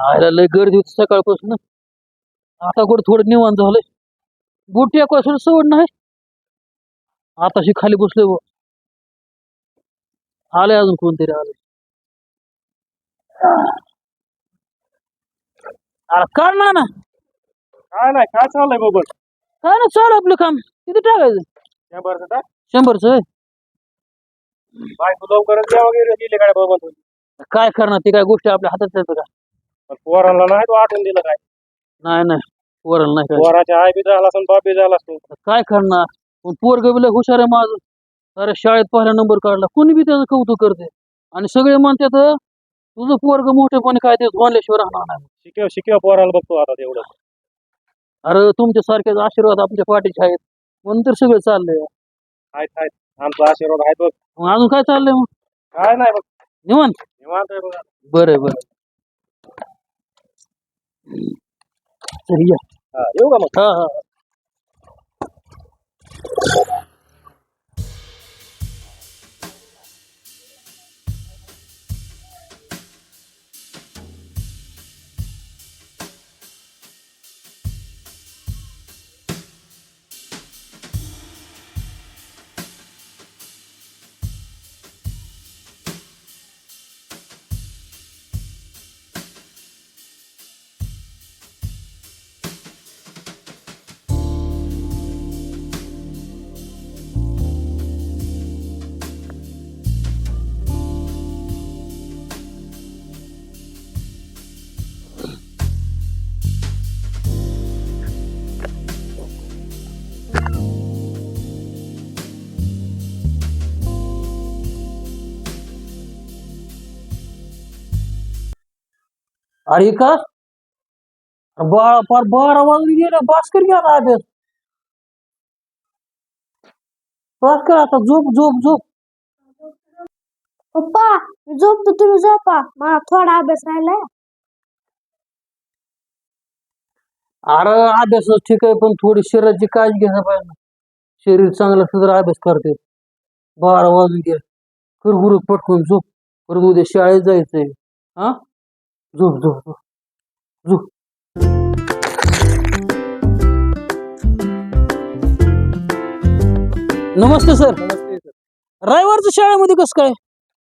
आयला लय गर्दी होती सकाळपासून. आता कुठं थोडं निवांत झालंय. बुट टेकवाय सवड नाही. आताशी खाली बसलोय बुवा. आलंय अजून कोणतरी आलंय. अरे कर ना ना. काय नाही काय चाललंय बाबा? काय ना चालू आपलं काम. किती टाकायचं. शंभरचं टाक. शंभरच बायको लवकरच या वगैरे दिले काय बाबा? काय करणार ते काय गोष्टी आपल्या हातात येतं का? पण पोरांना नाही तो दिलं काय? नाही नाही. पोराला नाही काय पोराच्या आई बी झाला असं बाप बी झाला असतो. काय करणार? पण पोरग बी लय हुशार आहे माझं. अरे शाळेत पहिला नंबर काढला. कोणी बी त्याचं कौतुक करते. आणि सगळे म्हणतात तुझं पोरग मोठेपणे काय ते बोलल्याशिवाय राहणार नाही. शिकव शिकव पोराला बघतो आता तेवढं. अरे तुमच्या सारखेच आशीर्वाद आपल्या पाठीचे आहेत. म्हणून तर सगळं चाललंय. आहेत आहेत. आमचा आशीर्वाद आहे बघ. मग अजून काय चाललंय मग? काय नाही बघ. निवांत? निवांत आहे बघा. बरं बरं. सही या हा, येऊ का मग हा हा अरे का? बाळा फार बारा वाजून गेले भास्कर घ्या ना अभ्यास भास्कर आता झोप झोप झोप. पप्पा मी झोपतो तुम्ही झोपा. मला थोडा अभ्यास राहिलाय. अरे अभ्यास ठीक आहे पण थोडी शरीराची काळजी घ्यायला पाहिजे. ना. शरीर चांगलं असलं तर अभ्यास करते. बारा वाजून गेले. कुरकुर पटकून झोप. परत उद्या शाळेत जायचंय. हा? झोप झोप झोप झोप नमस्ते सर. नमस्ते सर. रविवारचं शाळेमध्ये कसं काय?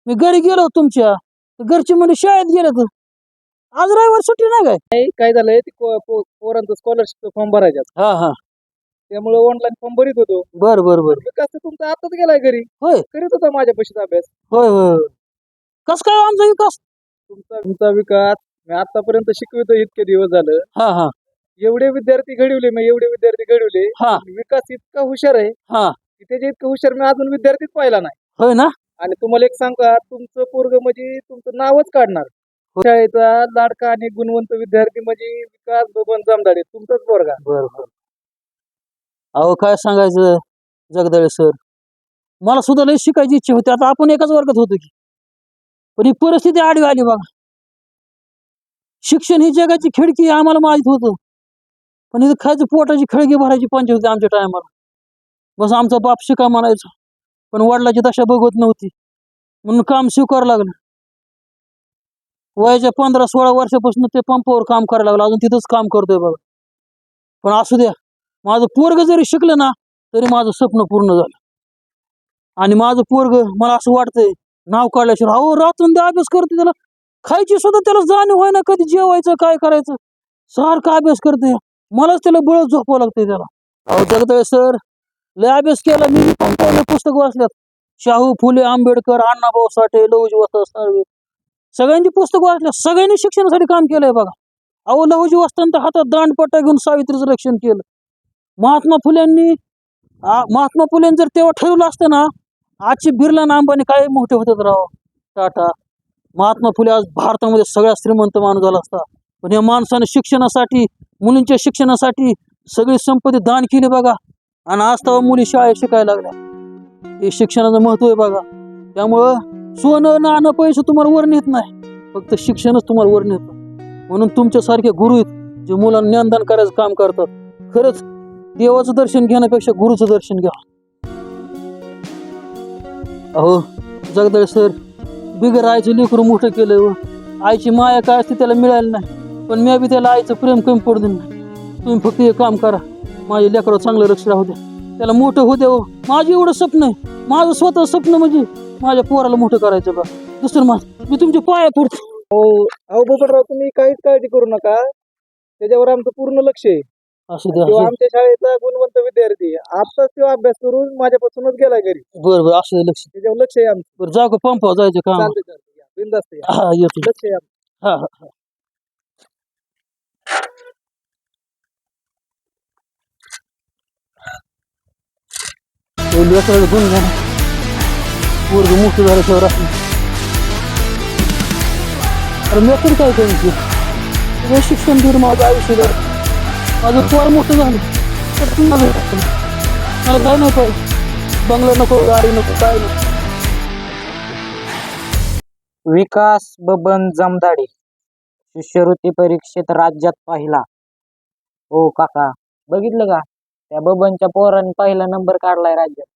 मी घरी गेलो तुमच्या. तर घरचे म्हणजे शाळेत गेले तर. आज रविवार सुट्टी नाही काय? नाही काय झालंय ते पो- पोरांचं स्कॉलरशिप फॉर्म भरायचा हा हा. त्यामुळे ऑनलाईन फॉर्म भरीत होतो. बर बर बर. विकास तर तुमचा आताच गेलाय घरी. होय. करीत होता माझ्या पैशाचा अभ्यास. होय होय होय. कस काय आमचा विकास? तुमचा तुमचा विकास मी आतापर्यंत शिकवितो इतके दिवस झालं. हा हा. एवढे विद्यार्थी घडवले मी एवढे विद्यार्थी घडवले. हा. विकास इतका हुशार आहे. हा. की त्याच्या इतकं हुशार मी अजून विद्यार्थीच पाहिला नाही. होय ना? आणि तुम्हाला एक सांगू तुमचं पोरग म्हणजे तुमचं नावच काढणार. शाळेचा लाडका आणि गुणवंत विद्यार्थी म्हणजे विकास बबन जमदाडे तुमचाच पोरगा. बर बर. अहो काय सांगायचं? जगदळे सर मला सुद्धा लय शिकायची इच्छा होती. आता आपण एकाच वर्गात होतो की. पण ही परिस्थिती आडवी आली बघा. शिक्षण ही जगाची खिडकी आम्हाला माहीत होतं. पण इथं खायचं पोटाची खिडकी भरायची पंच होती आमच्या टायमाला बस आमचा बाप शिका म्हणायचा. पण वडिलाची दशा बघवत नव्हती. म्हणून काम स्वीकारावं लागलं. वयाच्या पंधरा सोळा वर्षापासून ते पंपावर काम करायला लागलं. अजून तिथंच काम करतोय बघा. पण असू द्या. माझं पोरग जरी शिकलं ना तरी माझं स्वप्न पूर्ण झालं. आणि माझं पोरग मला असं वाटतंय नाव काढल्याशिवाय अहो रातून ते अभ्यास करते त्याला. खायची सुद्धा त्याला जाणीव होय ना कधी जेवायचं काय करायचं. सारखा अभ्यास करते. मलाच त्याला बळच झोपावं लागतंय त्याला. अहो जगदळे सर लय अभ्यास केला मी पंपावले पुस्तक वाचल्यात. शाहू फुले आंबेडकर अण्णाभाऊ साठे लहुजी वस्ता साळवे. सगळ्यांची पुस्तक वाचल्या सगळ्यांनी शिक्षणासाठी काम केलंय बघा. अहो लहुजी वस्तांत हातात दांडपट्टा घेऊन सावित्रीचं रक्षण केलं. महात्मा फुल्यांनी महात्मा फुलेंनी जर तेव्हा ठरवलं असतं ना आजची बिर्ला आणि अंबानी काय मोठे होते राव. टाटा. महात्मा फुले आज भारतामध्ये सगळ्यात श्रीमंत माणूस झाला असता. पण या माणसाने शिक्षणासाठी मुलींच्या शिक्षणासाठी सगळी संपत्ती दान केली बघा. आणि आज तेव्हा मुली शाळेत शिकायला लागल्या. हे शिक्षणाचं महत्त्व आहे बघा. त्यामुळं सोनं नाणं पैसे तुम्हाला वर नेत नाही. फक्त शिक्षणच तुम्हाला वर नेत. म्हणून तुमच्यासारखे गुरु आहेत जे मुलांना ज्ञानदान करायचं काम करतात. खरंच देवाचं दर्शन घेण्यापेक्षा गुरुचं दर्शन घ्या. अहो जगदाळे सर बिगर आईचं लेकरू मोठं केलं व हो. आईची माया काय असते त्याला मिळाली नाही. पण मी बी त्याला आईचं प्रेम कमी पडू दिलं नाही तुम्ही फक्त हे काम करा. माझ्या लेकरावर चांगलं लक्ष राहू द्या. त्याला मोठं होऊ द्या हो. माझं एवढं स्वप्न आहे. माझं स्वतः स्वप्न म्हणजे माझ्या पोराला मोठं करायचं बा. दुसरं माझं मी तुमच्या पाया पडतो. अहो अहो बोबडराव तुम्ही काहीच काळजी करू नका. त्याच्यावर आमचं पूर्ण लक्ष आहे. असू द्या किंवा आमच्या शाळेचा गुणवंत विद्यार्थी आताच तो अभ्यास करून माझ्यापासूनच गेला घरी. बरं बरं असू द्या लक्ष त्याच्यावर लक्ष आहे आमचं. बरं जाऊ का पंपावर जायचं काम? चालते चालते या, या. हा येतो. लक्ष आहे आमचं. हा हा हा. ते लेकराला गुण घ्या पोरग मोठं झाल्याशिवाय राहत अरे मी काय करायचं शिक्षण दूर माझं आयुष्य झालं. माझं पोर मोठं झालं. तर तुम्हाला मला काय पाहिजे बंगला नको गाडी नको काय नको. विकास बबन जमदाडे शिष्यवृत्ती परीक्षेत राज्यात पाहिला. हो काका. बघितलं का? त्या बबनच्या पोराने पहिला नंबर काढलाय राज्यात.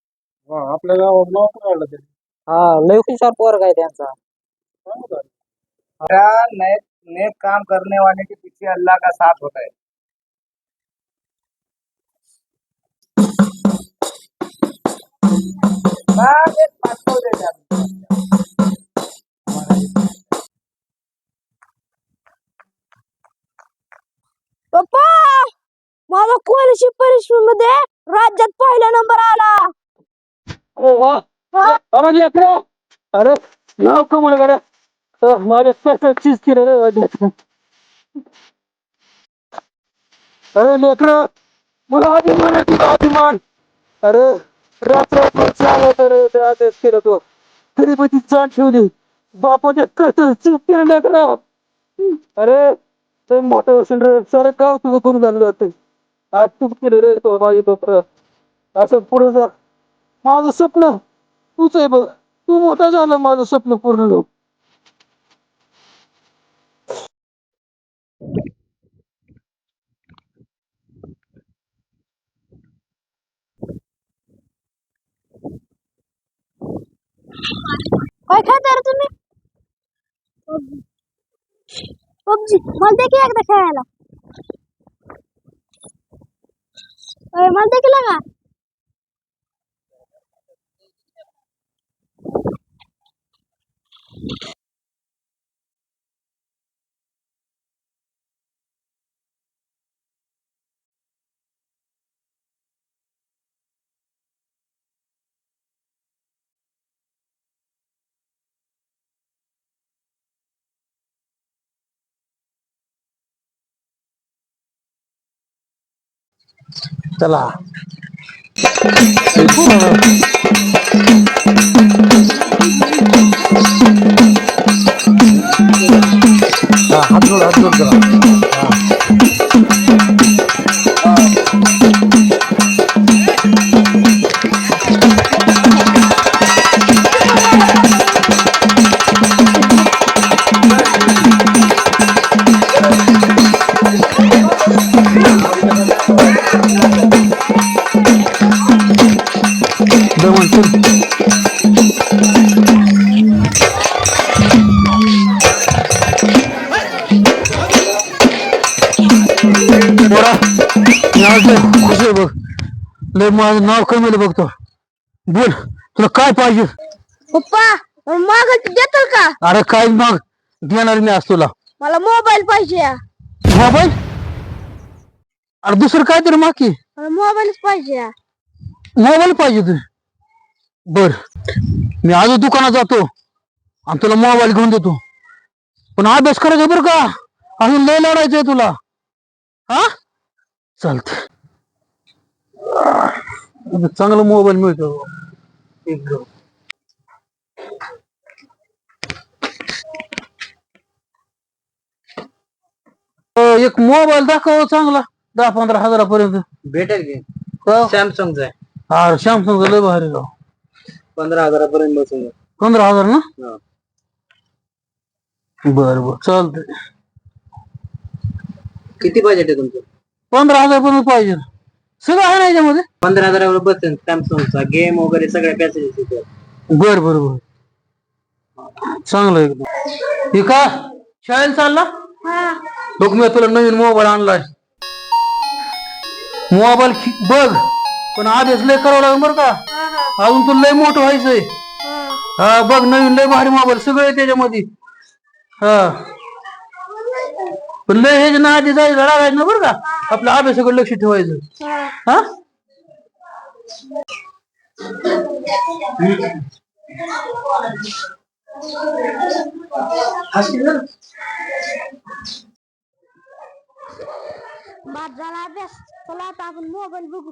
हा, आपल्या गावात नाव पण काढलं त्यांनी. हा लय हुशार पोरगा आहे त्यांचा. चांगलं झालं. क्या नेक नेक काम करने वाले के पीछे अल्लाह का साथ होता है पप्पा माझा कॉलेजची परीक्षेमध्ये राज्यात पहिला नंबर आला. ओ वा अरे लेकरं. अरे नाव कमळ गड्या तर माझ्या स्पेशल चीज केलं रे. अरे लेकरं मला अभिमान आहे तुझा अभिमान. अरे रात्रभर चालत आदेश केलं तो तरी पण ती चाट ठेवली. बापाच्या कसं चूक केलं अरे ते मोठं असेल रे सारं गाव तुझं करून झालं जातं आज तू केलं रे तो माझी तो असं पुढे जा. माझं स्वप्न. तूच आहे बघ. तू मोठा झाला माझं स्वप्न पूर्ण लोक काय खाताय रे तुम्ही पबजी मला दे की एकदा खेळायला अय, मला दे की लागा चला हात जोड हात जोड करा लय माझं नाव कमी बघतो बोल तुला काय पाहिजे? पप्पा माग देतो का? अरे काय मग देणार मी आज तुला. मला मोबाईल पाहिजे. मोबाईल? अरे दुसरं काय तरी माकी मला मोबाईलच पाहिजे. मोबाईल पाहिजे तुझ. बर मी आज दुकानात जातो. आणि तुला मोबाईल घेऊन देतो. पण अभ्यास करायचा बरं का? अजून लय लढायचंय तुला. हा? चालत चांगला मोबाईल मिळतो एकदम एक मोबाईल दाखव चांगला दहा पंधरा हजारापर्यंत. भेटेल की? का? सॅमसंगचा आहे. हा सॅमसंग लय भारी राव पंधरा हजारापर्यंत बसून जाईल. पंधरा हज़ार ना? हा. बर बर चालतंय. किती बजेट आहे तुमचं? पंधरा हज़ार पर्यंत पाहिजे. सगळं आहे ना याच्यामध्ये? पंधरा हजारावर बसेल सॅमसंगचा गेम वगैरे सगळ्या फॅसिलिटी बर बर बर. चांगलं एकदम. हे का शाळेला चालला? हा. बघ मी तुला नवीन मोबाईल आणलाय. मोबाईल बघ पण आधीच लय करावं लागेल बरं का? अजून तुला लय मोठं व्हायचंय. हा. बघ नवीन लय भारी मोबाईल सगळं आहे त्याच्यामध्ये. हा. पण लय हे ना आधी जायचं लागायचं ना बरं का. आपल्या अभ्यासाकडे लक्ष ठेवायचं. हा? बाद झाला अभ्यास. चला आता आपण मोबाईल बघू.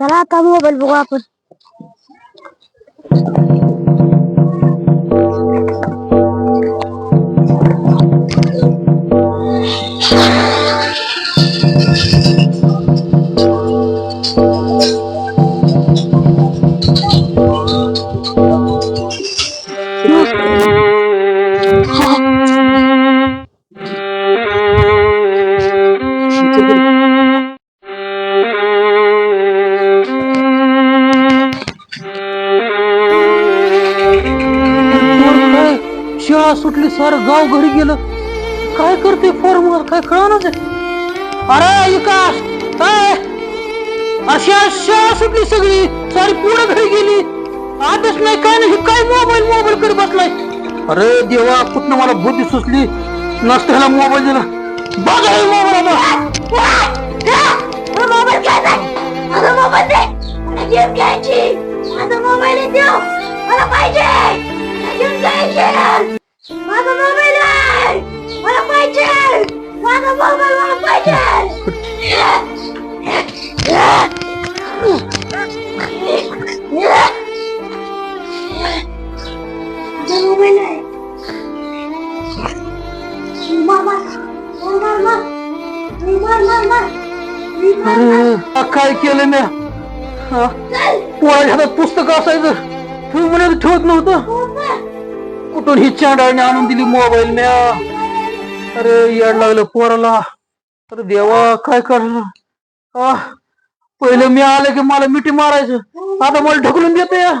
चला आता मोबाईल बघू आपण काय कळणच अरे ऐका अशी अशा सुटली सगळी. सारी पूर्ण घरी गेली. आताच नाही काय नाही काय मोबाईल मोबाईल कडे बसलाय? अरे देवा कुठनं मला बुद्धी सुचली? नसतं ह्याला मोबाईल दिला. बघा मोबाईल मला पाहिजे. Bana baba yapmayın. Canım beni. Var var. Var var var. Var var Hakkari kelime. Ha. Bu arada पुस्तक असायचं तुम्ही म्हणत ठेवत नव्हतं कुठून हिच्या डाळने आणून दिली मोबाईल म्या अरे याड लागलं पोराला. अरे देवा काय करणार? आ, पहिलं मी आलं की मला मिठी मारायचं. आता मला ढकलून देत या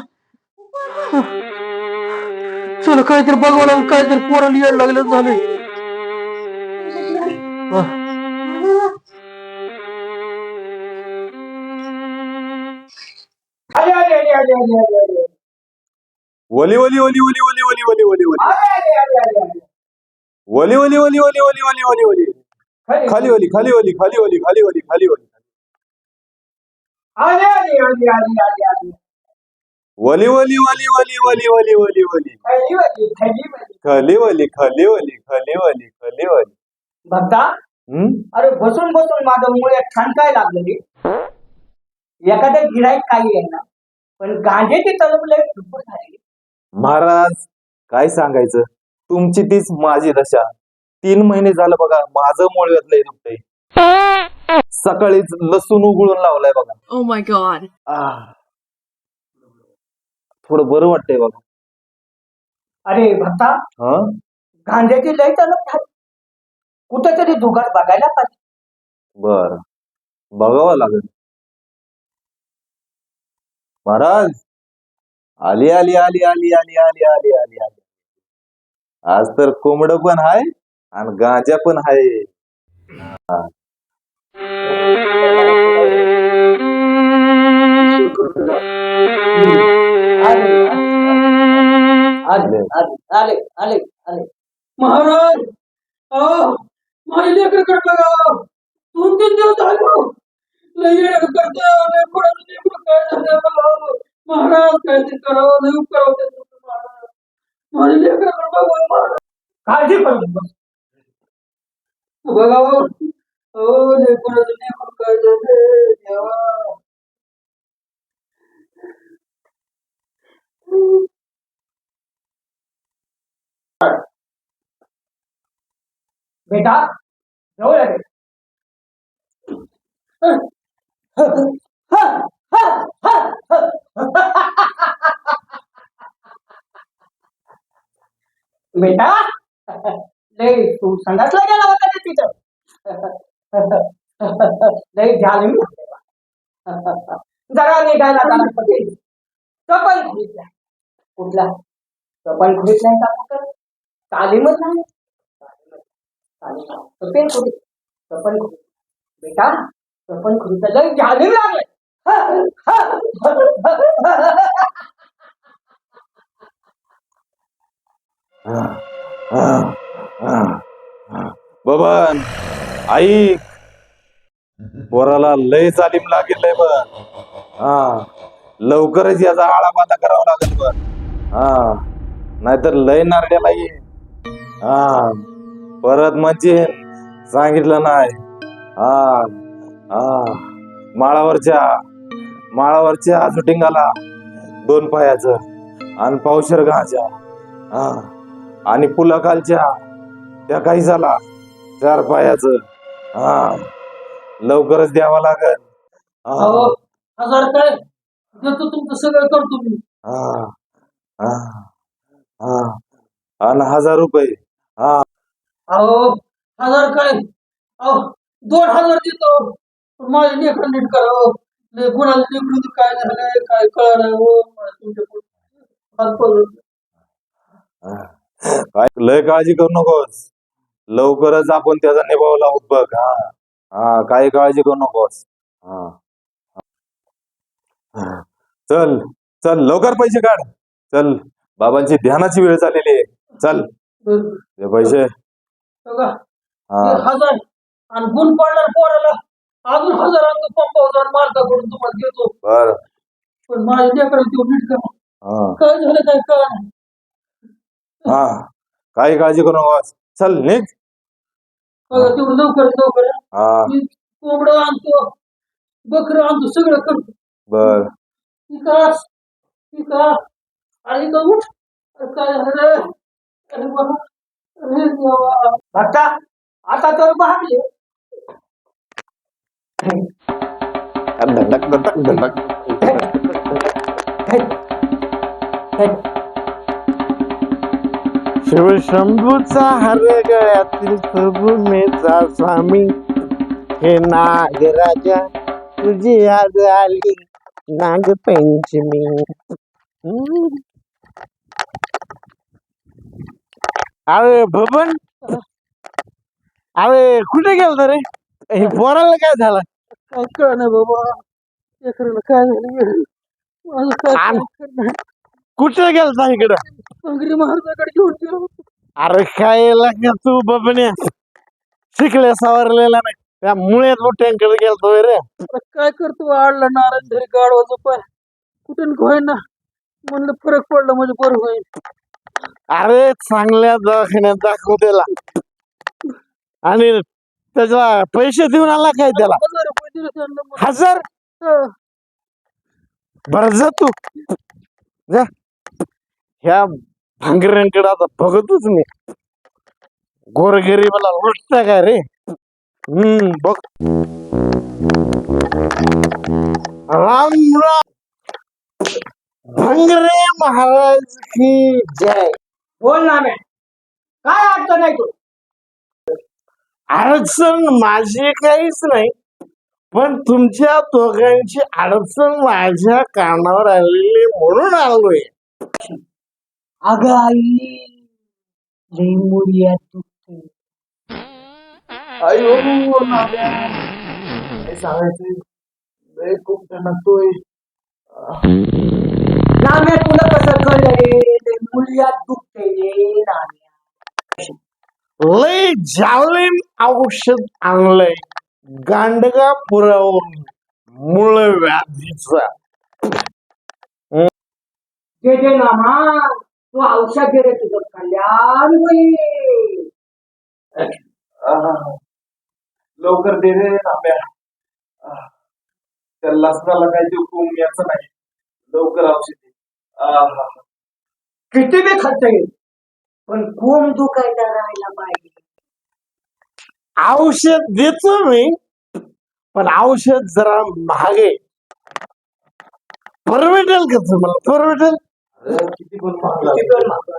चल काहीतरी बघावं लागलं काहीतरी पोराला याड लागलं झालंय. आ. अरे अरे अरे अरे अरे अरे. अरे वली वली वली वली वली वली वली वली वली. अरे अरे अरे अरे अरे. वली वली वली वली वली वली वली वली. खाली वली खाली वली खाली वली खाली वली खाली वली अरे अरे अरे अरे अरे अरे वली वली वली वली वली वली वली वली खरी वाली, खरी वाली. खाली वली खाली वली खाली वली खाली वली भक्ता अरे बसून बसून माझं मुळे छान काय लागलं रे एखाद्या गिराईक काही आहे ना पण गांजेची लय भरपूर झाली महाराज काय सांगायचं तुमची तीच माझी दशा. तीन महिने झालं बघा माझं मुळ लय दुखतंय. सकाळीच लसूण उघडून लावलाय बघा. Oh my god. आह. थोडं बरं वाटतंय बघा. अरे भक्ता हा? गांजाची लय झाली. कुठेतरी जुगाड बघायला पाहिजे. बर. बघावं लागेल. महाराज आली आली आली आली आली आली आली आली आली. आज तर कोंबड पण हाय आणि गांजा पण हाय. आले आले महाराज अहो माझ्या बघा. दोन तीन दिवस आलो हो. महाराज काय ते करावं लई करावं त्याचं महाराज. माझी लेकरकडे बघा महाराज काळजी करू नको. बघा हो. अहो लेकराचं लेकरं काय झालं देवा बेटा जवळ आहे. बेटा. लय तू संडासला गेला होता ना तिथं? लय झालं मी. जरा निघायला जाणार पटेल चपल खुलीतला कुठला? चपल खुलीत नाही का कुठं? तालीमच नाही. तालीम खुली चपल खुली बेटा चपल खुलीचं लय झाली लागलं. बबन ऐक. पोराला लय चालीम लागेल लय बघ. हा. लवकरच याचा आळा करावा लागेल बघ. हा. नाहीतर लय नारड्याला ये हा. परत म्हणजे सांगितलं नाही. हा. हा. माळावरच्या माळावरच्या शूटिंगाला दोन पायाचं आणि पावशर घाच्या हा. आणि पुलाखालच्या त्या काही झाला चार पायाचं. हा. लवकरच द्यावा लागल. अहो हा. हजार काय देतो तुमचं सगळं करतो मी. हा. हा. हा. आणि हजार रुपये. अहो हजार काय? अहो दोन हजार देतो. पण माझे लेकरं नीट करा. हो. लय कोणाला लेकरू काय झालंय काय कळलं हो मला तुमच्या पुढं हात पडलं. काय लय काळजी करू नकोस. लवकरच आपण त्याचा निभाव लावू बघ हा. हा काही काळजी करू नकोस. हा. चल चल लवकर पैसे काढ. चल बाबांची ध्यानाची वेळ झालेली आहे. चल. ते पैसे. बघा, हा. ते हजार आणि गुण पडणार पोराला अजून हजार आणतो पंपावर जाऊन मालकाकडून तुम्हाला देतो बर. पण माझ्या लेकराला तेवढं नीट करा. हा. काय झालं काय कळा हा. काही काळजी करू नकोस चल निघ. बघा तेवढं लवकर लवकर हा. मी कोंबडं आणतो बकरं आणतो सगळं करतो बर. विकास विकास आणि का उठ. अरे काय झालं? अरे बाबा. अरे देवा. भक्ता आता तर भागले धडक धडक धडक. शिवशंभूचा हर गळ्यातील प्रभूमेचा स्वामी. हे नागराजा तुझी आज आली. नागपंचमी. अरे बबन अरे कुठे गेलता रे? हे पोराला काय झालं? काय बाबा. लेकराला काय झालं? माझं काय कुठे गेलता इकडं? पंगरी महाराजाकडे घेऊन गेलो अरे काय लागा तू बबन्या शिकले सवरलेला नाही. त्या मुळे लोट्यांकडे गेलतो रे. आता काय करतो? आडला नारायण घरी गाडवाचा पाय कुठून होईना म्हणलं फरक पडला म्हणजे बरं होईल. अरे चांगल्या दवाखान्यात दाखव त्याला. आणि त्याचा पैसे देऊन आला काय त्याला? हजार रुपये दिले त्यांना मग. हजार? हं. बर जा तू. जा. ह्या भांगऱ्यांकडे आता बघतोच मी. गोरगरीबाला लुटता काय रे? हम्म बघ. राम राम. भांगरे महाराज की जय. बोल ना मॅ काय अडचण आहे तू? अडचण माझी काहीच नाही पण तुमच्या दोघांची अडचण माझ्या कानावर आलेली म्हणून आलोय. अगं आई लई मुळी तू अयो काय सांगायचं लय खूप टणकतोय नाम्या तुला कसं कळलं रे लई मुळ्यात दुखते रे नाम्या लय जालिम औषध आणलंय गांडगापुरावरून मूळ व्याधीचा जे जे नामा तू औषध घे रे तुझं कल्याण होईल. लवकर दे रे आंब्या त्या लसणाला काही देऊ कोंब याचं नाही. लवकर औषध दे. किती बी खर्च येईल. पण कोंब दुखायला राहायला पाहिजे? औषध देतो मी पण औषध जरा महाग परवडेल का तुम्हाला? परवडेल? किती पण महाग लागलं.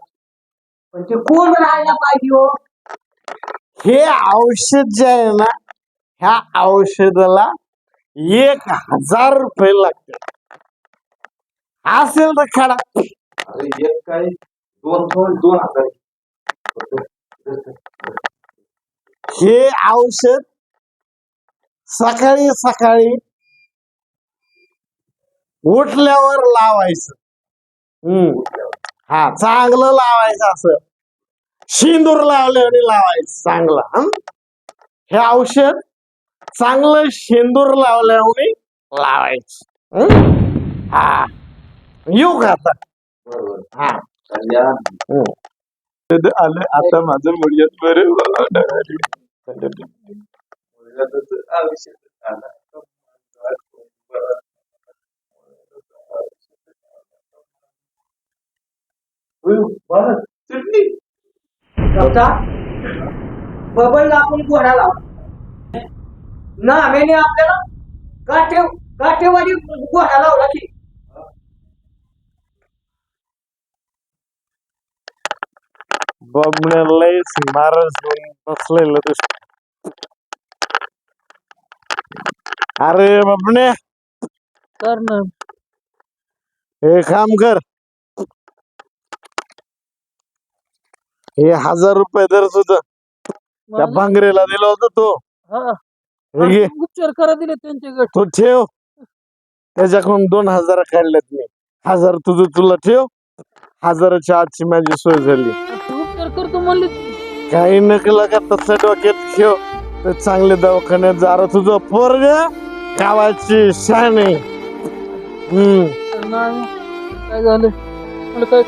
पण ते कोण राहायला पाहिजे हो? हे औषध जे आहे ना ह्या औषधाला एक हजार रुपये लागते. असेल तर खडा अरे एक काय? दोन दोन दोन हजार. हे औषध सकाळी सकाळी उठल्यावर लावायचं. हम्म. हा चांगलं लावायचं असं. शेंदूर लावल्याने लावायचं चांगलं. हं? औषध चांगलं शेंदूर लावल्याने लावायचं. हं? हा. येऊ का आता? बरोबर. हा. कल्याण आलं आता माझं मुळ्यात बरं. बबल आपण घोडा लावला ना आम्ही आपल्याला. काठे काठेवाडी घोडा लावला की? बबण्या लयच नाराज होऊन बसलेलं दिसत. अरे बबण्या तर ना. हे काम कर. हे हजार रुपये दर तुझं त्या भांगरेला दिलं होतं तो. हा. हे घे. उपचार करा दिले त्यांच्याकडे तो ठेव. त्याच्याकडून दोन हजार काढलेत मी. हजार तुझं तुला ठेव हजाराच्या आजची माझी सोय झाली. उपचार करतो म्हणले. काही नकला का तसं डोक्यात ठेव. तर चांगले दवाखान्यात जा. अरे तुझं पोरग गावाची शान आहे. हम्म. नाही. काय झालं? काय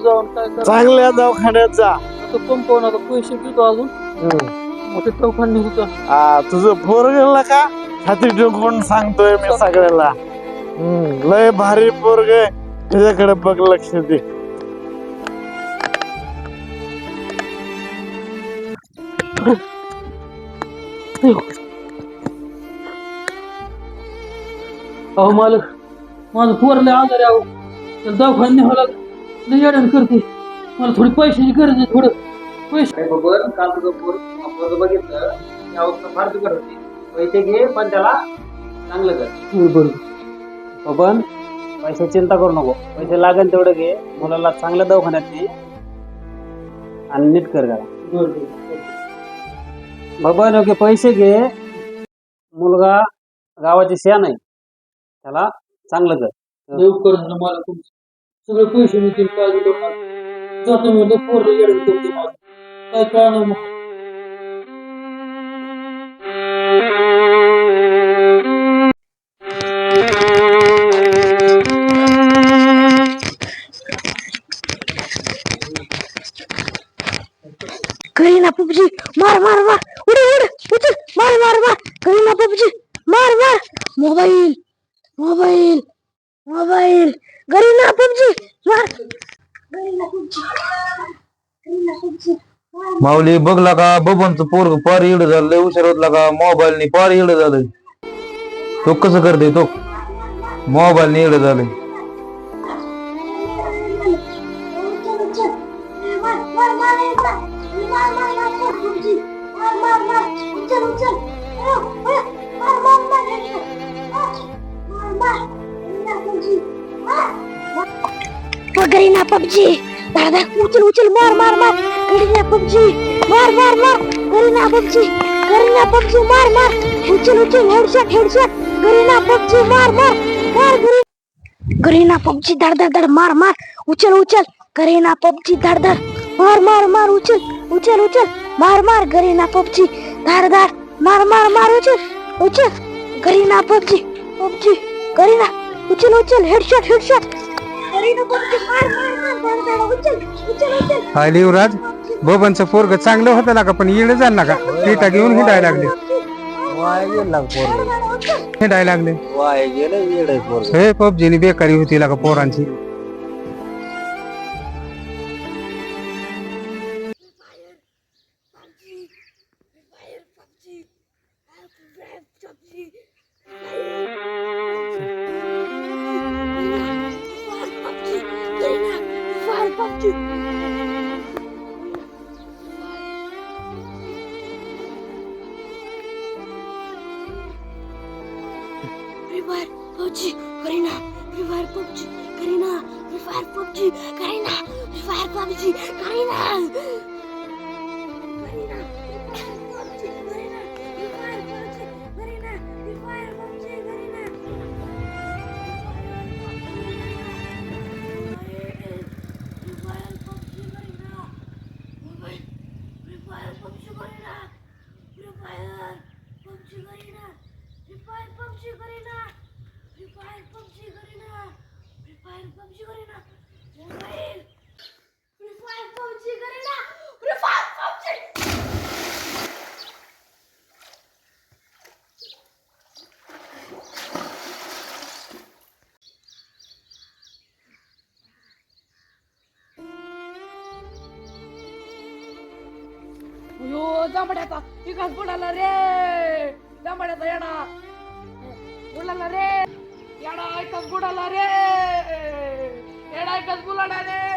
जाऊन काय चांगल्या दवाखान्यात जा. आता पंपावून आता पैसे घेतो अजून? हम्म. मोठे दवाखाने होतं. आ, तुझं पोरग का? हाती टोकून सांगतोय मी सगळ्याला हम्म, लय भारी पोरग त्याच्याकडे बघ लक्ष दे. अहो मालक माझं पोर लय आजारी आहो त्याला दवाखान्यात न्यावं लागलं. लय येडण करते. मला थोडी पैशाची गरज आहे थोडं. पैसे बबन काल तुझं पोर पोरगं बघितलं ती अवस्था फार बिकट होती. पैसे घे पण त्याला चांगलं कर. बरोबर बबन पैसे चिंता करू नको. पैसे लागेल तेवढे घे. मुलाला चांगल्या दवाखान्यात ने आणि नीट कर जरा. बबन ओके पैसे घे. मुलगा गावाची शेण आहे. त्याला चांगलं कर. देव करून मला तुमचं. सगळे पैसे मिळतील काळजी करू नका. जातो मी लय पोरं येडण माझं काय कळणार मग माऊली बघला का बबनचं पोरग पार इड झालं लय उशीर होतला का मोबाईलनी पार इड झालं तो कसं करते तो? मोबाईलने इड झालं पबजी. मार मार मार उचल उचल अयो, अयो. मार मार मार एकदा. मार मार करीना पबजी मार करीना पबजी दादा उचल उचल मार मार मार करीना पबजी मार मार मार करीना पबजी करीना पबजी मार मार उचल उचल हेडशॉट हेडशॉट करीना पबजी मार मार मार करीना करीना पबजी धड धड धड मार मार उचल उचल करीना पबजी धड धड मार मार मार उचल उचल उचल मार मार करीना पबजी धड धड मार मार मार उचल हाय युवराज बबनचं पोरग चांगलं होतं ना का पण येणं झालं ना का पिठा घेऊन हिंडायला लागले. हिंडायला लागले. हे पबजीनी बेकारी होती का पोरांची. तांबड्याचा इकास बुडाला रे. तांबड्याचा येडा. बुडाला रे. येडा ऐकस बुडाला रे. येडा ऐकस बुलाडा रे.